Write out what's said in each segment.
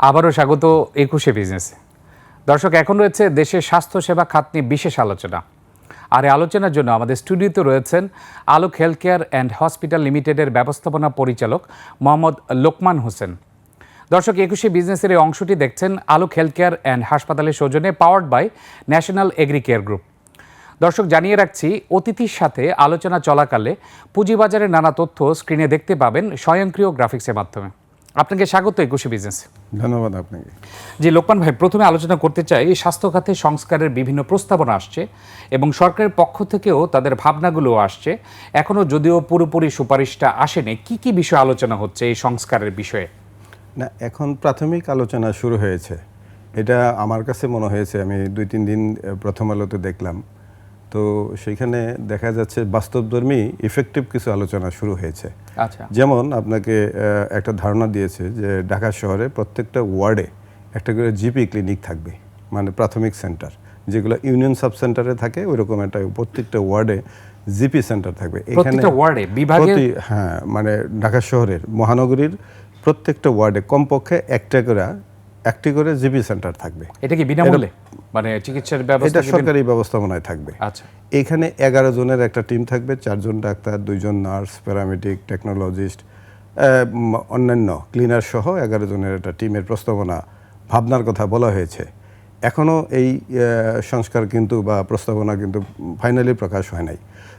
আবারও স্বাগত একুশে বিজনেসে দর্শক, এখন রয়েছে দেশের স্বাস্থ্যসেবা খাত নিয়ে বিশেষ আলোচনা। আর এই আলোচনার জন্য আমাদের স্টুডিওতে রয়েছেন Alok health care and hospital লিমিটেডের ব্যবস্থাপনা পরিচালক মোহাম্মদ লোকমান হোসেন। দর্শক, একুশে বিজনেসের এই অংশটি দেখছেন আলোক হেলথ কেয়ার অ্যান্ড হাসপাতালের সৌজন্যে powered by national agri care group দর্শক, জানিয়ে রাখছি, অতিথির সাথে আলোচনা চলাকালে পুঁজিবাজারের নানা তথ্য স্ক্রিনে দেখতে পাবেন স্বয়ংক্রিয় গ্রাফিক্সের মাধ্যমে। আপনাকে স্বাগত একুশে বিজনেস। ধন্যবাদ আপনাকে। জি লোকমান ভাই প্রথমে আলোচনা করতে চাই স্বাস্থ্য খাতে সংস্কারের বিভিন্ন প্রস্তাবনা আসছে এবং সরকারের পক্ষ থেকেও তাদের ভাবনাগুলো আসছে। এখনও যদিও পুরোপুরি সুপারিশটা আসেনি কি কি বিষয় আলোচনা হচ্ছে এই সংস্কারের বিষয়ে? না এখন প্রাথমিক আলোচনা শুরু হয়েছে। এটা আমার কাছে মনে হয়েছে আমি দুই তিন দিন প্রথম আলোতে দেখলাম। তো সেখানে দেখা যাচ্ছে বাস্তবধর্মী ইফেক্টিভ কিছু আলোচনা শুরু হয়েছে। আচ্ছা। যেমন আপনাকে একটা ধারণা দিয়েছে যে ঢাকা শহরে প্রত্যেকটা ওয়ার্ডে একটা করে জিপি ক্লিনিক থাকবে মানে প্রাথমিক সেন্টার যেগুলো ইউনিয়ন সাব সেন্টারে থাকে ওইরকম একটা প্রত্যেকটা ওয়ার্ডে জিপি সেন্টার থাকবে। এখানে ওয়ার্ডে? বিভাগে হ্যাঁ মানে ঢাকা শহরের মহানগরীর প্রত্যেকটা ওয়ার্ডে কমপক্ষে একটা করে একটি করে জিবি সেন্টার থাকবে। এটা কি বিনামূল্যে? মানে চিকিৎসার ব্যবস্থা এটা সরকারি ব্যবস্থাপনায় থাকবে। আচ্ছা। এখানে এগারো জনের একটা টিম থাকবে চারজন ডাক্তার দুইজন নার্স প্যারামেডিক টেকনোলজিস্ট অন্যান্য ক্লিনার সহ এগারো জনের একটা টিমের প্রস্তাবনা ভাবনার কথা বলা হয়েছে। এখনও এই সংস্কার কিন্তু বা প্রস্তাবনা কিন্তু ফাইনালি প্রকাশ হয় নাই।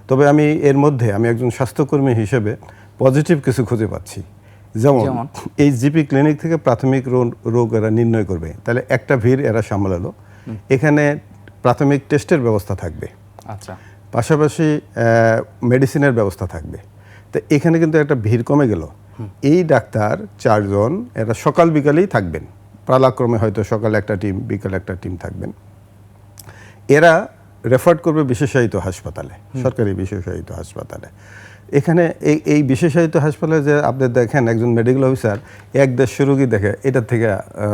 তবে আমি এর মধ্যে আমি একজন স্বাস্থ্যকর্মী হিসেবে পজিটিভ কিছু খুঁজে পাচ্ছি। যেমন? এই জিপি ক্লিনিক থেকে প্রাথমিক রোগ- এরা নির্ণয় করবে। তাহলে একটা ভিড় এরা সামলালো। এখানে প্রাথমিক টেস্টের ব্যবস্থা থাকবে। আচ্ছা। পাশাপাশি মেডিসিনের ব্যবস্থা থাকবে। তো এখানে কিন্তু একটা ভিড় কমে গেল। এই ডাক্তার চারজন এরা সকাল বিকালেই থাকবেন। পালাক্রমে হয়তো সকালে একটা টিম বিকালে একটা টিম থাকবেন। এরা রেফার্ড করবে বিশেষায়িত হাসপাতালে সরকারি বিশেষায়িত হাসপাতালে। এখানে এই এই বিশেষায়িত হাসপাতালে যে আপনি দেখেন একজন মেডিকেল অফিসার এক দেড়শো রোগী দেখে এটার থেকে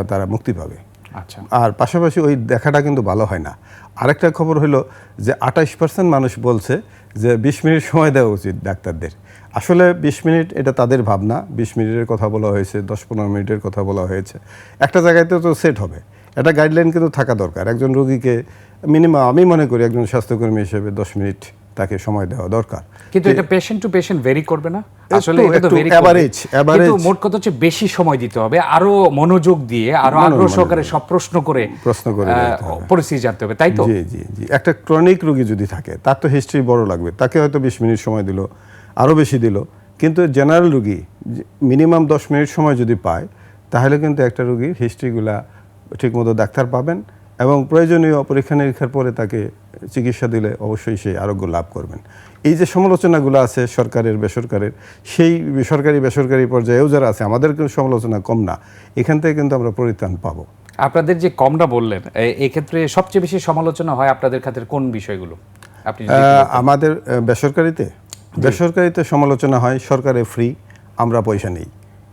তারা মুক্তি পাবে। আচ্ছা। আর পাশাপাশি ওই দেখাটা কিন্তু ভালো হয় না। আরেকটা খবর হলো যে আঠাশ পার্সেন্ট মানুষ বলছে যে বিশ মিনিট সময় দেওয়া উচিত ডাক্তারদের। আসলে বিশ মিনিট এটা তাদের ভাবনা। বিশ মিনিটের কথা বলা হয়েছে দশ পনেরো মিনিটের কথা বলা হয়েছে। একটা জায়গায় তো সেট হবে। একটা গাইডলাইন কিন্তু থাকা দরকার। একজন রোগীকে মিনিমাম আমি মনে করি একজন স্বাস্থ্যকর্মী হিসেবে দশ মিনিট তাকে সময় দেওয়া দরকার। কিন্তু এটা পেশেন্ট টু পেশেন্ট ভেরি করবে না। আসলে এটা তো ভেরি average, average। কিন্তু মোট কথা হচ্ছে বেশি সময় দিতে হবে আরও মনোযোগ দিয়ে আরও আগ্রহ সহকারে সব প্রশ্ন করে প্রশ্ন করে। পরিস্থিতি জানতে হবে তাই তো? জি জি জি। একটা ক্রনিক রোগী যদি থাকে তার তো হিস্ট্রি বড় লাগবে। তাকে হয়তো বিশ মিনিট সময় দিল আরও বেশি দিল। কিন্তু জেনারেল রুগী মিনিমাম দশ মিনিট সময় যদি পায় তাহলে কিন্তু একটা রুগীর হিস্ট্রিগুলা ঠিকমতো ডাক্তার পাবেন এবং প্রয়োজনীয় পরীক্ষা নিরীক্ষার পরে তাকে চিকিৎসা দিলে অবশ্যই সেই আরোগ্য লাভ করবেন। এই যে সমালোচনাগুলো আছে সরকারের বেসরকারের সেই সরকারি বেসরকারি পর্যায়েও যারা আছে আমাদের কিন্তু সমালোচনা কম না। এখান থেকে কিন্তু আমরা পরিত্রাণ পাবো। আপনাদের যে কমটা বললেন এক্ষেত্রে সবচেয়ে বেশি সমালোচনা হয় আপনাদের খাতের কোন বিষয়গুলো? আপনি আমাদের বেসরকারিতে? বেসরকারিতে সমালোচনা হয় সরকারে ফ্রি আমরা পয়সা নেই।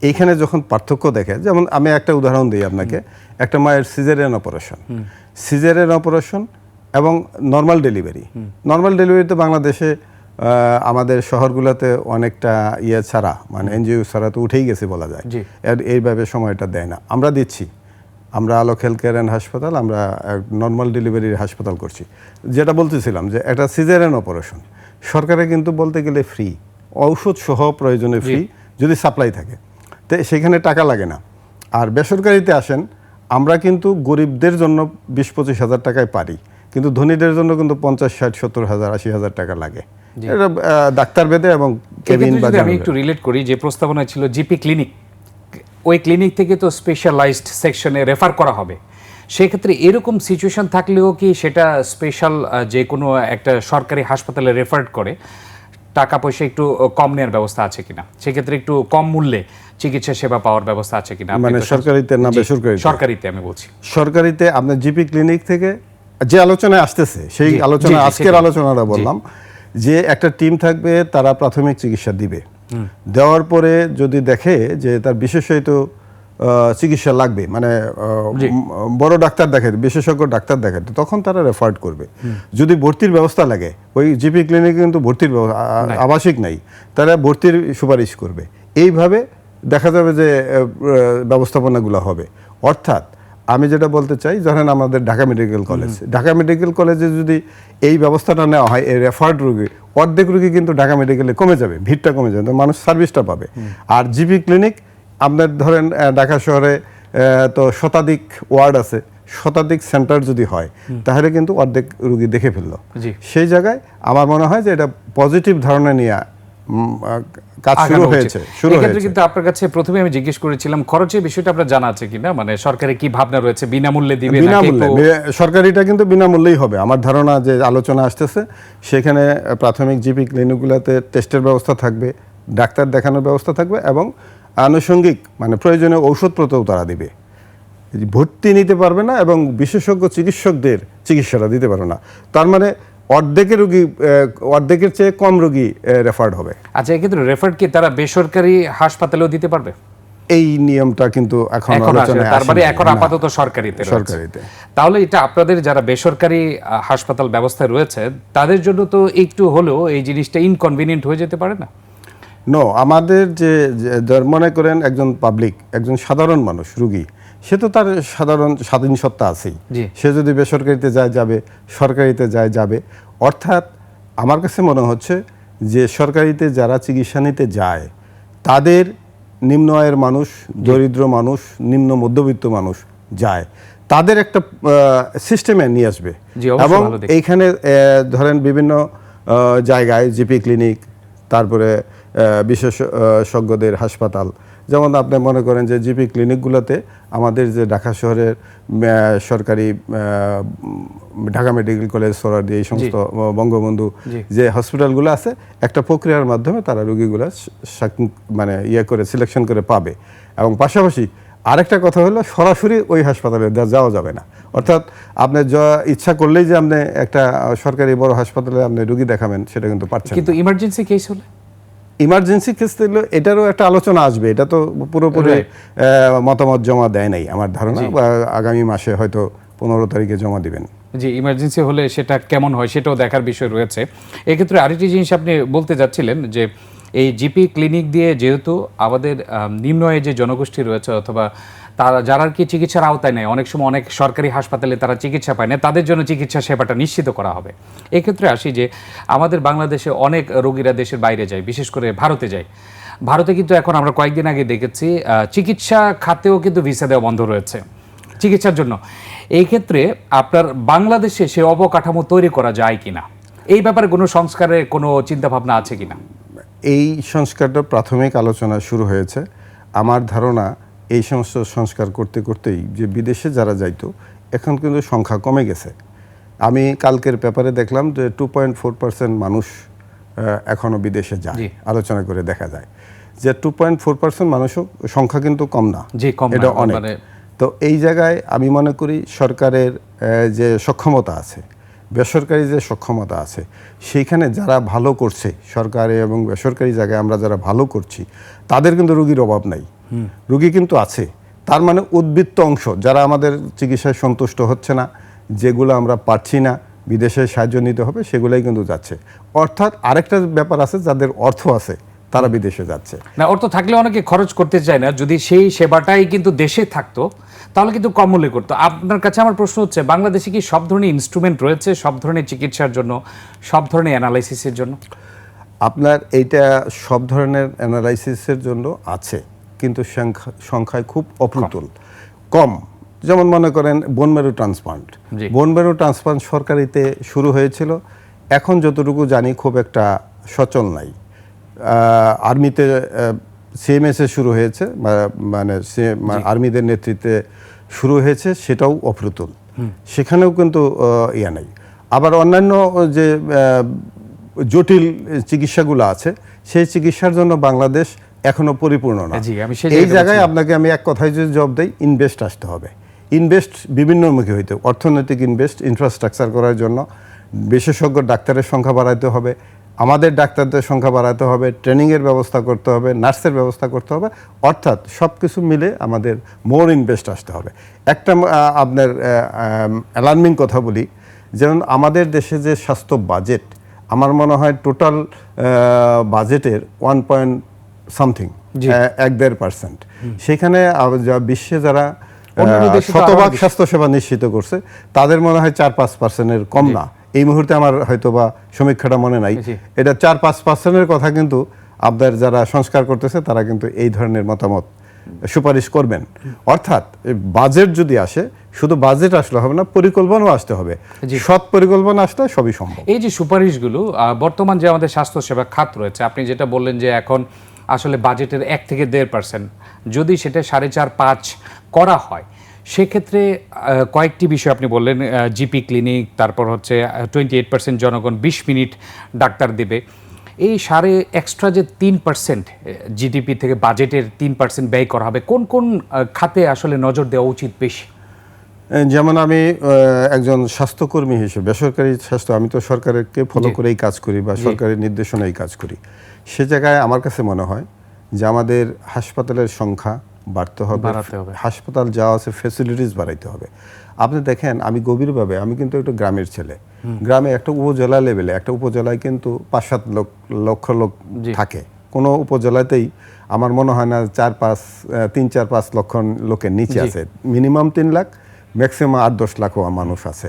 এইখানে যখন পার্থক্য দেখে যেমন আমি একটা উদাহরণ দিই আপনাকে একটা মায়ের সিজারিয়ান অপারেশন। সিজারিয়ান অপারেশন এবং নর্মাল ডেলিভারি। নর্মাল ডেলিভারিতে বাংলাদেশে আমাদের শহরগুলোতে অনেকটা ইয়ে ছাড়া মানে এনজিও ছাড়া তো উঠেই গেছে বলা যায়। এইভাবে সময়টা দেয় না। আমরা দিচ্ছি। আমরা আলোক হেলথ কেয়ার অ্যান্ড হাসপাতাল আমরা নর্মাল ডেলিভারির হাসপাতাল করছি। যেটা বলতেছিলাম যে একটা সিজারিয়ান অপারেশন। সরকারে কিন্তু বলতে গেলে ফ্রি ঔষধ সহ প্রয়োজনে ফ্রি যদি সাপ্লাই থাকে। তো সেখানে টাকা লাগে না। আর বেসরকারিতে আসেন আমরা কিন্তু গরিবদের জন্য বিশ পঁচিশ হাজার টাকায় পারি। কিন্তু ধনীদের জন্য কিন্তু পঞ্চাশ ষাট সত্তর হাজার আশি হাজার টাকা লাগে। এটা ডাক্তার বেদে এবং কেবিন বা আমি একটু রিলেট করি যে প্রস্তাবনা ছিল জিপি ক্লিনিক। ওই ক্লিনিক থেকে তো স্পেশালাইজড সেকশনে রেফার করা হবে। সেক্ষেত্রে এরকম সিচুয়েশন থাকলেও কি সেটা স্পেশাল যে কোনো একটা সরকারি হাসপাতালে রেফার করে? টাকা পয়সা একটু কম নেওয়ার ব্যবস্থা আছে কিনা? সেক্ষেত্রে একটু কম মূল্যে চিকিৎসা সেবা পাওয়ার ব্যবস্থা আছে কিনা? মানে সরকারিতে না জি, বেসরকারিতে? সরকারিতে আমি বলছি। সরকারিতে আপনার জিপি ক্লিনিক থেকে যে আলোচনায় আসতেছে সেই আলোচনা আজকের আলোচনাটা বললাম যে একটা টিম থাকবে তারা প্রাথমিক চিকিৎসা দিবে। দেওয়ার পরে যদি দেখে যে তার বিশেষায়িত চিকিৎসা লাগবে মানে বড় ডাক্তার দেখে বিশেষজ্ঞ ডাক্তার দেখে তখন তারা রেফার্ড করবে। যদি ভর্তির ব্যবস্থা লাগে ওই জিপি ক্লিনিকে কিন্তু ভর্তির আবাসিক নাই তারা ভর্তির সুপারিশ করবে। এইভাবে দেখা যাবে যে ব্যবস্থাপনাগুলো হবে। অর্থাৎ আমি যেটা বলতে চাই ধরেন আমাদের Dhaka medical college. Dhaka medical কলেজে যদি এই ব্যবস্থাটা নেওয়া হয় এই রেফার্ড রুগী অর্ধেক রুগী কিন্তু ঢাকা মেডিকেলে কমে যাবে ভিড়টা কমে যাবে মানুষ সার্ভিসটা পাবে। আর জিপি ক্লিনিক আপনার ধরেন ঢাকা শহরে তো শতাধিক ওয়ার্ড আছে। শতাধিক সেন্টার যদি হয় তাহলে কিন্তু অর্ধেক রোগী দেখে ফেলল। সেই জায়গায় আমার মনে হয় যে এটা পজিটিভ ধারণা নিয়ে কাজ শুরু হয়েছে শুরু হয়েছে। কিন্তু আপনার কাছে প্রথমে আমি জিজ্ঞেস করেছিলাম খরচের বিষয়টা আপনার জানা আছে কিনা? মানে সরকারের কি ভাবনা রয়েছে? বিনামূল্যে দিবে বিনামূল্যে। সরকারিটা কিন্তু বিনামূল্যেই হবে। আমার ধারণা যে আলোচনা আসতেছে সেখানে প্রাথমিক জিপি ক্লিনিকগুলোতে টেস্টের ব্যবস্থা থাকবে ডাক্তার দেখানোর ব্যবস্থা থাকবে এবং আনুষঙ্গিক মানে প্রয়োজনীয় ঔষধপত্রও তারা দিবে। ভর্তি নিতে পারবে না এবং বিশেষজ্ঞ চিকিৎসকদের চিকিৎসাটা দিতে পারবে না। তার মানে অর্ধেকের রুগী অর্ধেকের চেয়ে কম রুগী রেফার্ড হবে। আচ্ছা এক্ষেত্রে রেফার কি তারা বেসরকারি হাসপাতালেও দিতে পারবে? এই নিয়মটা কিন্তু এখন তার মানে এখন আপাতত সরকারিতে সরকারিতে। তাহলে এটা আপনাদের যারা বেসরকারি হাসপাতাল ব্যবস্থায় রয়েছে তাদের জন্য তো একটু হলেও এই জিনিসটা ইনকনভিনিয়েন্ট হয়ে যেতে পারে না? নো আমাদের যে মনে করেন একজন পাবলিক একজন সাধারণ মানুষ রুগী সে তো তার সাধারণ স্বাধীন সত্তা আছেই। সে যদি বেসরকারিতে যায় যাবে সরকারিতে যায় যাবে। অর্থাৎ আমার কাছে মনে হচ্ছে যে সরকারিতে যারা চিকিৎসা নিতে যায় তাদের নিম্ন আয়ের মানুষ দরিদ্র মানুষ নিম্ন মধ্যবিত্ত মানুষ যায়। তাদের একটা সিস্টেমে নিয়ে আসবে। এবং এইখানে ধরেন বিভিন্ন জায়গায় জিপি ক্লিনিক তারপরে বিশেষজ্ঞদের হাসপাতাল। যেমন আপনি মনে করেন যে জিপি ক্লিনিকগুলোতে আমাদের যে ঢাকা শহরের সরকারি ঢাকা মেডিকেল কলেজ সোরাদি এই সমস্ত বঙ্গবন্ধু যে হসপিটালগুলো আছে একটা প্রক্রিয়ার মাধ্যমে তারা রোগীগুলো মানে ইয়ে করে সিলেকশন করে পাবে। এবং পাশাপাশি আরেকটা কথা হলো সরাসরি ওই হাসপাতালে যাওয়া যাবে না। অর্থাৎ আপনি যা ইচ্ছা করলেই যে আপনি একটা সরকারি বড় হাসপাতালে আপনি রুগী দেখাবেন সেটা কিন্তু পারছেন কিন্তু ইমার্জেন্সি কেস হলে? ইমার্জেন্সি কেস এটারও একটা আলোচনা আসবে। এটা তো পুরোপুরি মতামত জমা দেয় নাই আমার ধারণা। আগামী মাসে হয়তো পনেরো তারিখে জমা দিবেন। যে ইমার্জেন্সি হলে সেটা কেমন হয় সেটাও দেখার বিষয় রয়েছে। এক্ষেত্রে আরেকটি জিনিস আপনি বলতে যাচ্ছিলেন যে এই জিপি ক্লিনিক দিয়ে যেহেতু আমাদের আম, নিম্ন আয়ের যে জনগোষ্ঠী রয়েছে অথবা তারা যারা কি চিকিৎসার আওতায় নেয়, অনেক সময় অনেক সরকারি হাসপাতালে তারা চিকিৎসা পায় না, তাদের জন্য চিকিৎসা সেবাটা নিশ্চিত করা হবে। এক্ষেত্রে আসি যে, আমাদের বাংলাদেশে অনেক রোগীরা দেশের বাইরে যায়, বিশেষ করে ভারতে যায়। ভারতে কিন্তু এখন আমরা কয়েকদিন আগে দেখেছি চিকিৎসা খাতেও কিন্তু ভিসা দেওয়া বন্ধ রয়েছে, চিকিৎসার জন্য। এই ক্ষেত্রে আপনার বাংলাদেশে সে অবকাঠামো তৈরি করা যায় কিনা? এই ব্যাপারে কোনো সংস্কারের কোনো চিন্তাভাবনা আছে কিনা? এই সংস্কারটা প্রাথমিক আলোচনা শুরু হয়েছে। আমার ধারণা এই সমস্ত সংস্কার করতে করতেই যে বিদেশে যারা যাইতো এখন কিন্তু সংখ্যা কমে গেছে। আমি কালকের পেপারে দেখলাম যে টু পয়েন্ট ফোর পার্সেন্ট মানুষ এখনও বিদেশে যায়। আলোচনা করে দেখা যায়। যে টু পয়েন্ট ফোর পার্সেন্ট মানুষও সংখ্যা কিন্তু কম না। এটা অনেক। মানে- তো এই জায়গায় আমি মনে করি সরকারের যে সক্ষমতা আছে বেসরকারি যে সক্ষমতা আছে সেইখানে যারা ভালো করছে সরকারে এবং বেসরকারি জায়গায় আমরা যারা ভালো করছি তাদের কিন্তু রুগীর অভাব নাই। রুগী কিন্তু আছে। তার মানে উদ্বৃত্ত অংশ যারা আমাদের চিকিৎসায় সন্তুষ্ট হচ্ছে না যেগুলো আমরা পাচ্ছি না বিদেশে সাহায্য নিতে হবে সেগুলোই কিন্তু যাচ্ছে। অর্থাৎ আরেকটা ব্যাপার আছে যাদের অর্থ আছে তারা বিদেশে যাচ্ছে। না অর্থ থাকলে অনেকে খরচ করতে চায় না। যদি সেই সেবাটাই কিন্তু দেশে থাকতো তাহলে কিন্তু কম মূল্যে করতো। আপনার কাছে আমার প্রশ্ন হচ্ছে বাংলাদেশে কি সব ধরনের ইনস্ট্রুমেন্ট রয়েছে সব ধরনের চিকিৎসার জন্য সব ধরনের অ্যানালাইসিসের জন্য? আপনার এইটা সব ধরনের অ্যানালাইসিসের জন্য আছে। কিন্তু সংখ্যা- সংখ্যায় খুব অপ্রতুল। কম। যেমন মনে করেন বোনমেরু ট্রান্সপ্লান্ট। বোনমেরু ট্রান্সপ্লান্ট সরকারিতে শুরু হয়েছিল। এখন যতটুকু জানি খুব একটা সচল নাই। আর্মিতে সিএমএসে শুরু হয়েছে মানে আর্মিদের নেতৃত্বে শুরু হয়েছে সেটাও অপ্রতুল। সেখানেও কিন্তু ইয়া নাই। আবার অন্যান্য যে জটিল চিকিৎসাগুলো আছে সেই চিকিৎসার জন্য বাংলাদেশ এখনও পরিপূর্ণ না। সেই এই জায়গায় আপনাকে আমি এক কথায় যদি জবাব দেই ইনভেস্ট আসতে হবে। ইনভেস্ট বিভিন্নমুখী হইতে অর্থনৈতিক ইনভেস্ট ইনফ্রাস্ট্রাকচার করার জন্য বিশেষজ্ঞ ডাক্তারের সংখ্যা বাড়াতে হবে। আমাদের ডাক্তারদের সংখ্যা বাড়াতে হবে। ট্রেনিংয়ের ব্যবস্থা করতে হবে। নার্সের ব্যবস্থা করতে হবে। অর্থাৎ সব কিছু মিলে আমাদের মোর ইনভেস্ট আসতে হবে। একটা আপনার অ্যালার্মিং কথা বলি। যেমন আমাদের দেশে যে স্বাস্থ্য বাজেট আমার মনে হয় টোটাল বাজেটের ওয়ান পয়েন্ট সামথিং এক দেড় পার্সেন্ট সেখানে বিশ্বে যারা শতভাগ বেশি। স্বাস্থ্যসেবা নিশ্চিত করছে তাদের মনে হয় চার পাঁচ পার্সেন্টের কম না। এই মুহূর্তে আমার হয়তো বা সমীক্ষাটা মনে নাই। এটা চার পাঁচ পার্সেন্টের কথা কিন্তু আপনার যারা সংস্কার করতেছে তারা কিন্তু এই ধরনের মতামত সুপারিশ করবেন। অর্থাৎ বাজেট যদি আসে শুধু বাজেট আসলে হবে না পরিকল্পনাও আসতে হবে। সৎ পরিকল্পনা আসলে সবই সম্ভব। এই যে সুপারিশগুলো বর্তমান যে আমাদের স্বাস্থ্যসেবা খাত রয়েছে আপনি যেটা বললেন যে এখন আসলে বাজেটের এক থেকে দেড় পার্সেন্ট। যদি সেটা সাড়ে চার পাঁচ করা হয় সেক্ষেত্রে কয়েকটি বিষয় আপনি বললেন জিপি ক্লিনিক তারপর হচ্ছে টোয়েন্টি এইট পার্সেন্ট জনগণ বিশ মিনিট ডাক্তার দেবে। এই সাড়ে এক্সট্রা যে তিন পার্সেন্ট জিডিপি থেকে বাজেটের তিন পার্সেন্ট ব্যয় করা হবে কোন কোন খাতে আসলে নজর দেওয়া উচিত বেশি? যেমন আমি একজন স্বাস্থ্যকর্মী হিসেবে বেসরকারি স্বাস্থ্য আমি তো সরকারকে ফলো করেই কাজ করি বা সরকারের নির্দেশনায় কাজ করি। সে জায়গায় আমার কাছে মনে হয় যে আমাদের হাসপাতালের সংখ্যা বাড়তে হবে। হাসপাতাল যাওয়া আছে ফেসিলিটিস বাড়াইতে হবে। আপনি দেখেন আমি গভীরভাবে আমি কিন্তু একটা গ্রামের ছেলে। গ্রামে একটা উপজেলা লেভেলে একটা উপজেলায় কিন্তু পাঁচ সাত লোক লক্ষ লোক থাকে। কোনো উপজেলাতেই আমার মনে হয় না চার পাঁচ তিন চার পাঁচ লক্ষ লোকের নিচে আছে। মিনিমাম তিন লাখ ম্যাক্সিমাম আট দশ লাখও মানুষ আছে।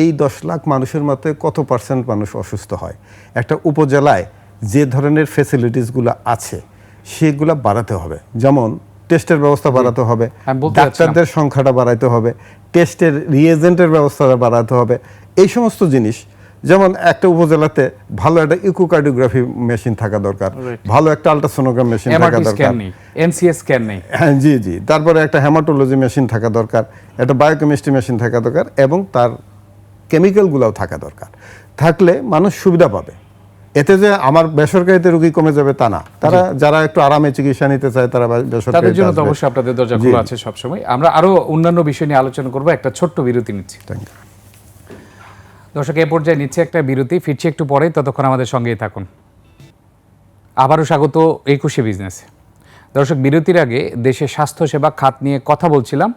এই দশ লাখ মানুষের মধ্যে কত পার্সেন্ট মানুষ অসুস্থ হয়? একটা উপজেলায় যে ধরনের ফেসিলিটিসগুলো আছে সেগুলো বাড়াতে হবে। যেমন টেস্টের ব্যবস্থা বাড়াতে হবে ডাক্তারদের সংখ্যাটা বাড়াইতে হবে টেস্টের রিয়েজেন্টের ব্যবস্থাটা বাড়াতে হবে এই সমস্ত জিনিস। যেমন একটা উপজেলাতে ভালো একটা ইকোকার্ডিওগ্রাফি মেশিন থাকা দরকার ভালো একটা আলট্রাসোনোগ্রাম মেশিন থাকা দরকার। এনসিএস স্ক্যান নেই। হ্যাঁ জি জি। তারপরে একটা হেমাটোলজি মেশিন থাকা দরকার একটা বায়োকেমিস্ট্রি মেশিন থাকা দরকার এবং তার কেমিক্যালগুলোও থাকা দরকার। থাকলে মানুষ সুবিধা পাবে। এতে যে আমার বেসরকারিতে রোগী কমে যাবে তা না। তারা যারা একটু আরামে চিকিৎসা নিতে চায় তারা তাদের জন্য তো অবশ্যই আপনাদের দরজা খোলা আছে সবসময়। আমরা আরও অন্যান্য বিষয় নিয়ে আলোচনা করব। একটা ছোট্ট বিরতি নিচ্ছি। দর্শক এ পর্যায়ে নিচ্ছে একটা বিরতি। ফিরছি একটু পরে ততক্ষণ আমাদের সঙ্গেই থাকুন। আবারও স্বাগত একুশে বিজনেস। দর্শক বিরতির আগে দেশে স্বাস্থ্যসেবা খাত নিয়ে কথা বলছিলাম।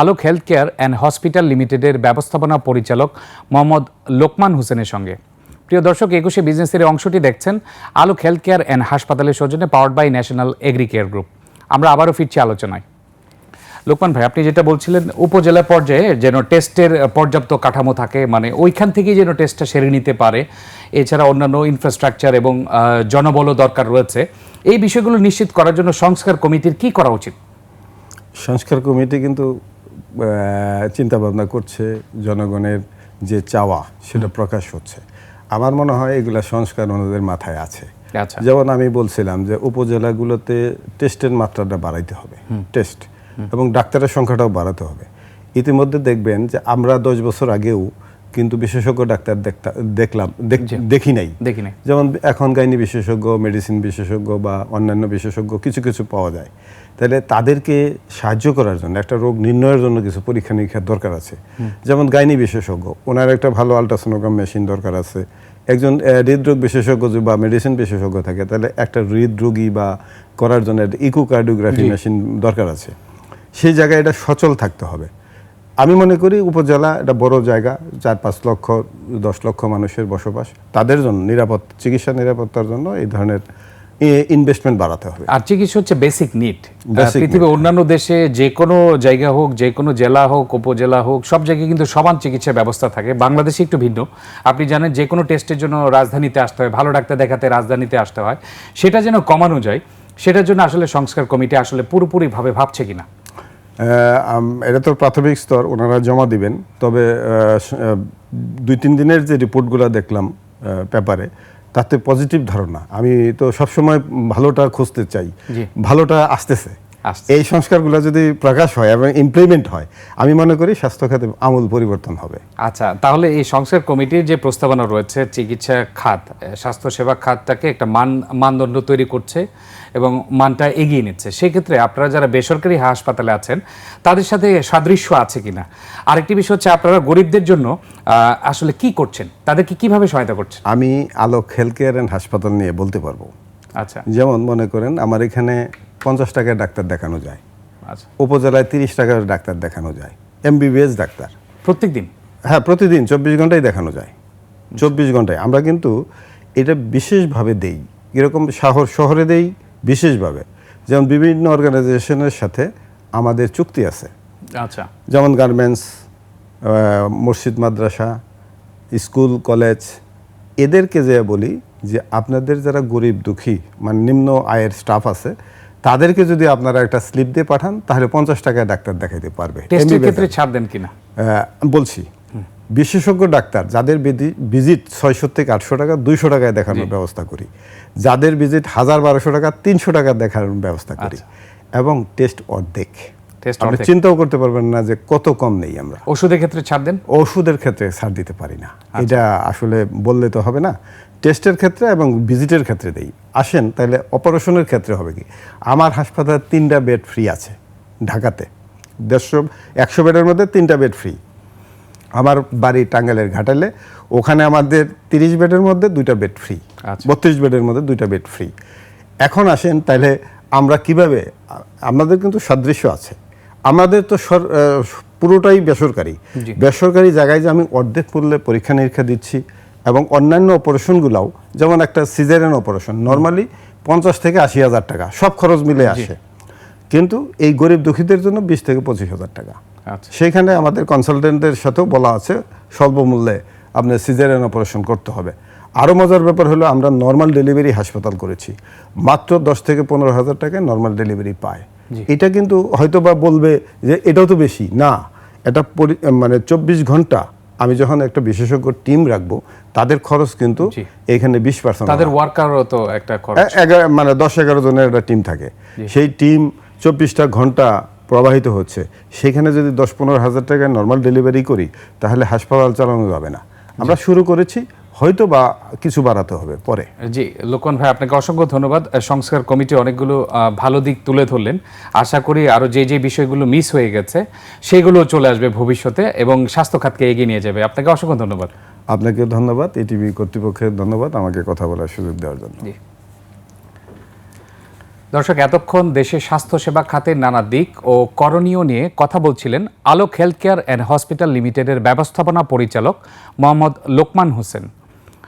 Alok health care and hospital লিমিটেডের ব্যবস্থাপনা পরিচালক মোহাম্মদ লোকমান হোসেনের সঙ্গে। প্রিয় দর্শক, একুশে বিজনেসের অংশটি দেখছেন আলোক হেলথ কেয়ার অ্যান্ড হাসপাতালের সৌজন্যে powered by national agri care group. আমরা আবারও ফিরছি আলোচনায়। লোকমান ভাই, আপনি যেটা বলছিলেন, উপজেলা পর্যায়ে যেন টেস্টের পর্যাপ্ত কাঠামো থাকে মানে ওইখান থেকেই যেন টেস্টটা সেরে নিতে পারে, এছাড়া অন্যান্য ইনফ্রাস্ট্রাকচার এবং জনবলও দরকার রয়েছে, এই বিষয়গুলো নিশ্চিত করার জন্য সংস্কার কমিটির কি করা উচিত? সংস্কার কমিটি কিন্তু চিন্তা ভাবনা করছে জনগণের যে চাওয়া, সেটা প্রকাশ হচ্ছে। আমার মনে হয় এগুলা সংস্কার ওনাদের মাথায় আছে। আচ্ছা। যেমন আমি বলছিলাম যে উপজেলাগুলোতে টেস্টের মাত্রাটা বাড়াইতে হবে টেস্ট এবং ডাক্তারের সংখ্যাটাও বাড়াতে হবে। ইতিমধ্যে দেখবেন যে আমরা দশ বছর আগেও কিন্তু বিশেষজ্ঞ ডাক্তার দেখতা- দেখলাম দেখ- দেখি নাই। দেখি নাই। যেমন এখন গাইনি বিশেষজ্ঞ মেডিসিন বিশেষজ্ঞ বা অন্যান্য বিশেষজ্ঞ কিছু কিছু পাওয়া যায়। তাহলে তাদেরকে সাহায্য করার জন্য একটা রোগ নির্ণয়ের জন্য কিছু পরীক্ষা নিরীক্ষার দরকার আছে। যেমন গাইনি বিশেষজ্ঞ ওনার একটা ভালো আলট্রাসোনোগ্রাম মেশিন দরকার আছে। একজন হৃদরোগ বিশেষজ্ঞ বা মেডিসিন বিশেষজ্ঞ থাকে তাহলে একটা হৃদরোগী বা করার জন্য একটা ইকোকার্ডিওগ্রাফি মেশিন দরকার আছে। সেই জায়গায় এটা সচল থাকতে হবে। আমি মনে করি উপজেলা এটা বড় জায়গা চার পাঁচ লক্ষ দশ লক্ষ মানুষের বসবাস। তাদের জন্য নিরাপদ চিকিৎসা নিরাপত্তার জন্য এই ধরনের ইনভেস্টমেন্ট বাড়াতে হবে। আর চিকিৎসা হচ্ছে বেসিক নিড পৃথিবীর অন্যান্য দেশে যে কোনো জায়গা হোক যে কোনো জেলা হোক উপজেলা হোক সব জায়গায় কিন্তু সমান চিকিৎসা ব্যবস্থা থাকে। বাংলাদেশে একটু ভিন্ন। আপনি জানেন যে কোনো টেস্টের জন্য রাজধানীতে আসতে হয় ভালো ডাক্তার দেখাতে রাজধানীতে আসতে হয়। সেটা যেন কমানো যায় সেটার জন্য আসলে সংস্কার কমিটি আসলে পুরোপুরিভাবে ভাবছে কিনা। এটা তো প্রাথমিক স্তর ওনারা জমা দিবেন। তবে দুই তিন দিনের যে রিপোর্টগুলো দেখলাম পেপারে তাতে পজিটিভ ধারণা। আমি তো সবসময় ভালোটা খুঁজতে চাই। ভালোটা আসতেছে। এই সংস্কারগুলো যদি প্রকাশ হয় এবং ইমপ্লিমেন্ট হয় আমি মনে করি স্বাস্থ্য খাতে আমূল পরিবর্তন হবে। আচ্ছা তাহলে এই সংস্কার কমিটির যে প্রস্তাবনা রয়েছে চিকিৎসা খাত স্বাস্থ্যসেবা খাতটাকে একটা মান মানদণ্ড তৈরি করছে এবং মানটা এগিয়ে নিচ্ছে। সেক্ষেত্রে আপনারা যারা বেসরকারি হাসপাতালে আছেন তাদের সাথে সাদৃশ্য আছে কিনা? আরেকটি বিষয় হচ্ছে আপনারা গরিবদের জন্য আসলে কি করছেন? তাদেরকে কীভাবে সহায়তা করছেন? আমি আলোক হেলথ কেয়ার অ্যান্ড হাসপাতাল নিয়ে বলতে পারব। আচ্ছা। যেমন মনে করেন আমার এখানে পঞ্চাশ টাকায় ডাক্তার দেখানো যায়। আচ্ছা। উপজেলায় তিরিশ টাকার ডাক্তার দেখানো যায়। MBBS doctor. প্রত্যেক দিন হ্যাঁ প্রতিদিন চব্বিশ ঘন্টায় দেখানো যায়। চব্বিশ ঘন্টায়। আমরা কিন্তু এটা বিশেষভাবে দেই। এরকম শহর শহরে দেই বিশেষভাবে। যেমন বিভিন্ন অর্গানাইজেশনের সাথে আমাদের চুক্তি আছে। আচ্ছা। যেমন গার্মেন্টস মসজিদ মাদ্রাসা স্কুল কলেজ। এদেরকে যে বলি যে আপনাদের যারা গরিব দুঃখী মানে নিম্ন আয়ের স্টাফ আছে তাদেরকে যদি আপনারা একটা স্লিপ দিয়ে পাঠান তাহলে পঞ্চাশ টাকায় ডাক্তার দেখাইতে পারবে। ক্ষেত্রে ছাড় দেন কিনা? বলছি বিশেষজ্ঞ ডাক্তার যাদের ভিজিট ছয়শো থেকে আটশো টাকা দুইশো টাকায় দেখানোর ব্যবস্থা করি। যাদের ভিজিট হাজার বারোশো টাকা তিনশো টাকা দেখানোর ব্যবস্থা করি। এবং টেস্ট অর্ধেক। আপনি। চিন্তাও করতে পারবেন না যে কত কম নেই আমরা। ওষুধের ক্ষেত্রে ছাড় দেন? ওষুধের ক্ষেত্রে ছাড় দিতে পারি না। এটা আসলে বললে তো হবে না। টেস্টের ক্ষেত্রে এবং ভিজিটের ক্ষেত্রে দেই। আসেন তাহলে অপারেশনের ক্ষেত্রে হবে কি? আমার হাসপাতালে তিনটা বেড ফ্রি আছে ঢাকাতে। দেড়শো একশো বেডের মধ্যে তিনটা বেড ফ্রি। আমার বাড়ি টাঙ্গাইলের ঘাটালে ওখানে আমাদের তিরিশ বেডের মধ্যে দুইটা বেড ফ্রি। আচ্ছা। বত্রিশ বেডের মধ্যে দুইটা বেড ফ্রি। এখন আসেন তাহলে আমরা কীভাবে আমাদের কিন্তু সাদৃশ্য আছে। আমাদের তো সর- পুরোটাই বেসরকারি। বেসরকারি জায়গায় যে আমি অর্ধেক মূল্যে পরীক্ষা নিরীক্ষা দিচ্ছি এবং অন্যান্য অপারেশনগুলাও যেমন একটা সিজারেন অপারেশন নর্মালি পঞ্চাশ থেকে আশি হাজার টাকা সব খরচ মিলে আসে। কিন্তু এই গরিব দুঃখীদের জন্য বিশ থেকে পঁচিশ হাজার টাকা। আচ্ছা। সেইখানে আমাদের কনসালটেন্টদের সাথেও বলা আছে স্বল্প মূল্যে আপনার সিজারিয়ান অপারেশন করতে হবে। আরও মজার ব্যাপার হলো আমরা নর্মাল ডেলিভারি হাসপাতাল করেছি। মাত্র দশ থেকে পনেরো হাজার টাকায় নর্মাল ডেলিভারি পায়। এটা কিন্তু হয়তো বা বলবে যে এটাও তো বেশি। না এটা মানে চব্বিশ ঘণ্টা আমি যখন একটা বিশেষজ্ঞ টিম রাখব তাদের খরচ কিন্তু এখানে বিশ পার্সেন্ট তাদের ওয়ার্কারও তো একটা খরচ। এগারো মানে দশ এগারো জনের একটা টিম থাকে। সেই টিম চব্বিশটা ঘণ্টা প্রবাহিত হচ্ছে। সেখানে যদি দশ পনেরো হাজার টাকায় নর্মাল ডেলিভারি করি তাহলে হাসপাতাল চালানো যাবে না। আমরা শুরু করেছি হয়তো বা কিছু বাড়াতে হবে পরে। জি লোকন ভাই আপনাকে অসংখ্য ধন্যবাদ। সংস্কার কমিটি অনেকগুলো ভালো দিক তুলে ধরলেন। আশা করি আরও যে যে বিষয়গুলো মিস হয়ে গেছে সেগুলো চলে আসবে ভবিষ্যতে এবং স্বাস্থ্য খাতকে এগিয়ে নিয়ে যাবে। আপনাকে অসংখ্য ধন্যবাদ। আপনাকে ধন্যবাদ। এটিভি কর্তৃপক্ষের ধন্যবাদ আমাকে কথা বলার সুযোগ দেওয়ার জন্য। জি। দর্শক এতক্ষণ দেশের স্বাস্থ্যসেবা খাতের নানা দিক ও করণীয় নিয়ে কথা বলছিলেন Alok health care and hospital লিমিটেডের ব্যবস্থাপনা পরিচালক মোহাম্মদ লোকমান হোসেন।